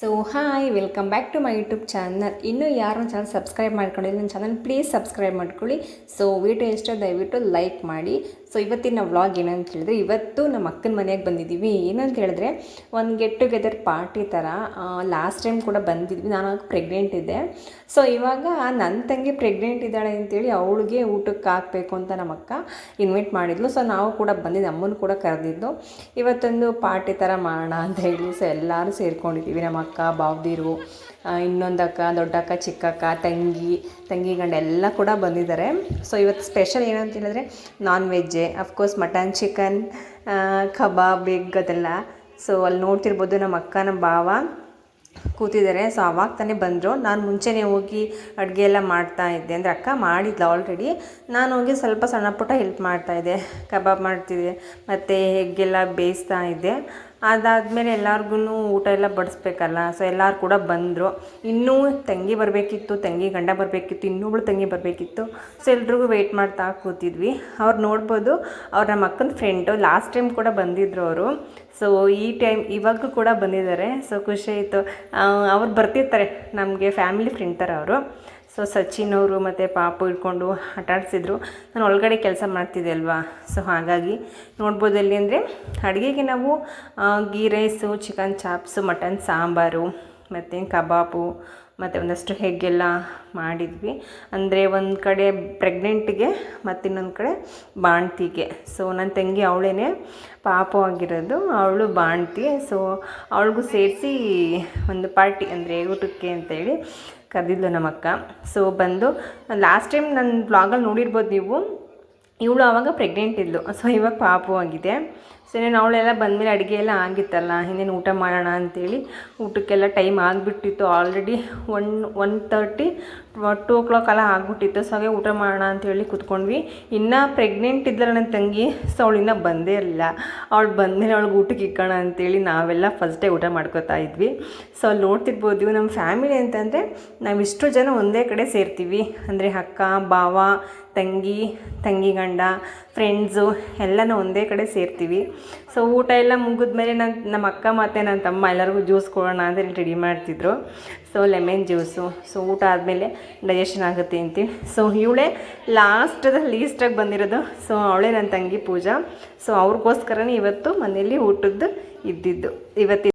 So hi welcome back to my YouTube channel ಇನ್ನೂ ಯಾರು ನನ್ನ ಚಾನಲ್ ಸಬ್ಸ್ಕ್ರೈಬ್ ಮಾಡ್ಕೊಂಡಿಲ್ಲ, ನನ್ನ ಚಾನಲ್ ಪ್ಲೀಸ್ ಸಬ್ಸ್ಕ್ರೈಬ್ ಮಾಡ್ಕೊಳ್ಳಿ. ಸೊ ವಿಡಿಯೋ ಇಷ್ಟ, ದಯವಿಟ್ಟು ಲೈಕ್ ಮಾಡಿ. ಸೊ ಇವತ್ತಿನ ವ್ಲಾಗ್ ಏನಂತ ಹೇಳಿದ್ರೆ, ಇವತ್ತು ನಮ್ಮ ಅಕ್ಕನ ಮನೆಗೆ ಬಂದಿದ್ದೀವಿ. ಏನಂತ ಹೇಳಿದ್ರೆ, ಒಂದು ಗೆಟ್ ಟುಗೆದರ್ ಪಾರ್ಟಿ ಥರ ಲಾಸ್ಟ್ ಟೈಮ್ ಕೂಡ ಬಂದಿದ್ವಿ. ನಾನು ಪ್ರೆಗ್ನೆಂಟ್ ಇದ್ದೆ. ಸೊ ಇವಾಗ ನನ್ನ ತಂಗಿ ಪ್ರೆಗ್ನೆಂಟ್ ಇದ್ದಾಳೆ ಅಂತೇಳಿ ಅವಳಿಗೆ ಊಟಕ್ಕೆ ಹಾಕಬೇಕು ಅಂತ ನಮ್ಮ ಅಕ್ಕ ಇನ್ವೈಟ್ ಮಾಡಿದ್ಲು. ಸೊ ನಾವು ಕೂಡ ಬಂದಿದ್ದು ಅಮ್ಮನ ಕೂಡ ಕರೆದಿದ್ದು. ಇವತ್ತೊಂದು ಪಾರ್ಟಿ ಥರ ಮಾಡೋಣ ಅಂತ ಹೇಳಿ ಸೊ ಎಲ್ಲರೂ ಸೇರ್ಕೊಂಡಿದ್ದೀವಿ ನಮ್ಮ ಅಕ್ಕ, ಬಾವ್ದಿರು ಇನ್ನೊಂದು ಅಕ್ಕ ದೊಡ್ಡಕ್ಕ ಚಿಕ್ಕಕ್ಕ ತಂಗಿ ತಂಗಿ ಗಂಡ ಎಲ್ಲ ಕೂಡ ಬಂದಿದ್ದಾರೆ. ಸೊ ಇವತ್ತು ಸ್ಪೆಷಲ್ ಏನಂತ ಹೇಳಿದ್ರೆ non ವೆಜ್ಜೆ of course mutton chicken kebab egg ಅದೆಲ್ಲ. ಸೊ ಅಲ್ಲಿ ನೋಡ್ತಿರ್ಬೋದು ನಮ್ಮ ಅಕ್ಕ, ನಮ್ಮ ಭಾವ ಕೂತಿದ್ದಾರೆ. ಸೊ ಅವಾಗ ತಾನೇ ಬಂದರು. ನಾನು ಮುಂಚೆನೇ ಹೋಗಿ ಅಡುಗೆ ಎಲ್ಲ ಮಾಡ್ತಾ ಇದ್ದೆ. ಅಂದರೆ ಅಕ್ಕ ಮಾಡಿದ್ಲು ಆಲ್ರೆಡಿ ನಾನು ಹೋಗಿ ಸ್ವಲ್ಪ ಸಣ್ಣ ಪುಟ್ಟ ಹೆಲ್ಪ್ ಮಾಡ್ತಾಯಿದ್ದೆ ಕಬಾಬ್ ಮಾಡ್ತಿದ್ದೆ. ಮತ್ತು ಹೆಗ್ಗೆಲ್ಲ ಬೇಯಿಸ್ತಾ ಇದ್ದೆ. ಅದಾದಮೇಲೆ ಎಲ್ಲರಿಗೂ ಊಟ ಎಲ್ಲ ಬಡಿಸ್ಬೇಕಲ್ಲ ಸೊ ಎಲ್ಲರೂ ಕೂಡ ಬಂದರು. ಇನ್ನೂ ತಂಗಿ ಬರಬೇಕಿತ್ತು, ತಂಗಿ ಗಂಡ ಬರಬೇಕಿತ್ತು, ಇನ್ನೊಬ್ಳು ತಂಗಿ ಬರಬೇಕಿತ್ತು ಸೊ ಎಲ್ರಿಗೂ ವೆಯ್ಟ್ ಮಾಡ್ತಾ ಕೂತಿದ್ವಿ. ಅವ್ರು ನೋಡ್ಬೋದು, ಅವ್ರು ನಮ್ಮ ಅಕ್ಕನ ಫ್ರೆಂಡು ಲಾಸ್ಟ್ ಟೈಮ್ ಕೂಡ ಬಂದಿದ್ದರು ಅವರು. ಸೊ ಈ ಟೈಮ್ ಇವಾಗೂ ಕೂಡ ಬಂದಿದ್ದಾರೆ. ಸೊ ಖುಷಿ ಆಯಿತು. ಅವ್ರು ಬರ್ತಿರ್ತಾರೆ, ನಮಗೆ ಫ್ಯಾಮಿಲಿ ಫ್ರೆಂಡ್ ಥರ ಅವರು. ಸೊ ಸಚಿನ್ ಅವರು ಮತ್ತು ಪಾಪು ಇಟ್ಕೊಂಡು ಆಟ ಆಡಿಸಿದ್ರು ನಾನು ಒಳಗಡೆ ಕೆಲಸ ಮಾಡ್ತಿದ್ದೆ ಅಲ್ವಾ? ಸೊ ಹಾಗಾಗಿ ನೋಡ್ಬೋದು ಅಲ್ಲಿ ಅಂದರೆ ಅಡುಗೆಗೆ ನಾವು ghee rice, chicken chops, mutton sambar ಮತ್ತು ಕಬಾಬು, ಮತ್ತು ಒಂದಷ್ಟು ಹೆಗ್ಗೆಲ್ಲ ಮಾಡಿದ್ವಿ. ಅಂದರೆ ಒಂದು ಕಡೆ ಪ್ರೆಗ್ನೆಂಟ್ಗೆ ಮತ್ತು ಇನ್ನೊಂದು ಕಡೆ ಬಾಣ್ತಿಗೆ. ಸೊ ನನ್ನ ತಂಗಿ ಅವಳೇ ಪಾಪು ಆಗಿರೋದು. ಅವಳು ಬಾಣ್ತಿ. ಸೊ ಅವಳಿಗೂ ಸೇರಿಸಿ ಒಂದು ಪಾರ್ಟಿ ಅಂದರೆ ಊಟಕ್ಕೆ ಅಂತೇಳಿ ಕರೆದಿದ್ಲು ನಮ್ಮಕ್ಕ. ಸೊ ಬಂದು ಲಾಸ್ಟ್ ಟೈಮ್ ನನ್ನ ಬ್ಲಾಗಲ್ಲಿ ನೋಡಿರ್ಬೋದು ನೀವು. ಇವಳು ಆವಾಗ ಪ್ರೆಗ್ನೆಂಟ್ ಇದ್ಲು. ಸೊ ಇವಾಗ ಪಾಪು ಆಗಿದೆ. ಸೊ ಇನ್ನೇನು ಅವಳೆಲ್ಲ ಬಂದಮೇಲೆ ಅಡುಗೆ ಎಲ್ಲ ಆಗಿತ್ತಲ್ಲ, ಇನ್ನೇನು ಊಟ ಮಾಡೋಣ ಅಂತೇಳಿ ಊಟಕ್ಕೆಲ್ಲ ಟೈಮ್ ಆಗಿಬಿಟ್ಟಿತ್ತು. Already one one thirty two o'clock ಎಲ್ಲ ಆಗಿಬಿಟ್ಟಿತ್ತು. ಸೊ ಹಾಗೆ ಊಟ ಮಾಡೋಣ ಅಂಥೇಳಿ ಕೂತ್ಕೊಂಡ್ವಿ. ಇನ್ನೂ ಪ್ರೆಗ್ನೆಂಟ್ ಇದ್ದಲ್ಲ ನನ್ನ ತಂಗಿ. ಸೊ ಅವಳು ಇನ್ನೂ ಬಂದೇ ಇರಲಿಲ್ಲ. ಅವಳು ಬಂದಮೇಲೆ ಅವಳಿಗೆ ಊಟಕ್ಕೆ ಇಕ್ಕೋಣ ಅಂತೇಳಿ ನಾವೆಲ್ಲ ಫಸ್ಟೇ ಊಟ ಮಾಡ್ಕೋತಾ ಇದ್ವಿ. ಸೊ ಅಲ್ಲಿ ನೋಡ್ತಿರ್ಬೋದು ನಮ್ಮ ಫ್ಯಾಮಿಲಿ ಅಂತಂದರೆ ನಾವು ಇಷ್ಟು ಜನ ಒಂದೇ ಕಡೆ ಸೇರ್ತೀವಿ. ಅಂದರೆ ಅಕ್ಕ, ಭಾವ, ತಂಗಿ ತಂಗಿ ಗಂಡ ಫ್ರೆಂಡ್ಸು ಎಲ್ಲನೂ ಒಂದೇ ಕಡೆ ಸೇರ್ತೀವಿ. ಸೊ ಊಟ ಎಲ್ಲ ಮುಗಿದ್ಮೇಲೆ ನಾನು, ನಮ್ಮ ಅಕ್ಕ ಮತ್ತು ನನ್ನ ತಮ್ಮ ಎಲ್ಲರಿಗೂ ಜ್ಯೂಸ್ ಕೊಡೋಣ ಅಂತೇಳಿ ರೆಡಿ ಮಾಡ್ತಿದ್ರು. ಸೊ ಲೆಮನ್ ಜ್ಯೂಸು ಸೊ ಊಟ ಆದಮೇಲೆ ಡೈಜೆಷನ್ ಆಗುತ್ತೆ ಅಂತೀವಿ. ಸೊ ಇವಳೇ ಲಾಸ್ಟದ ಲೀಸ್ಟಾಗಿ ಬಂದಿರೋದು. ಸೊ ಅವಳೇ ನನ್ನ ತಂಗಿ ಪೂಜಾ. ಸೊ ಅವ್ರಿಗೋಸ್ಕರನೇ ಇವತ್ತು ಮನೆಯಲ್ಲಿ ಊಟದ್ದು ಇದ್ದಿದ್ದು. ಇವತ್ತಿನ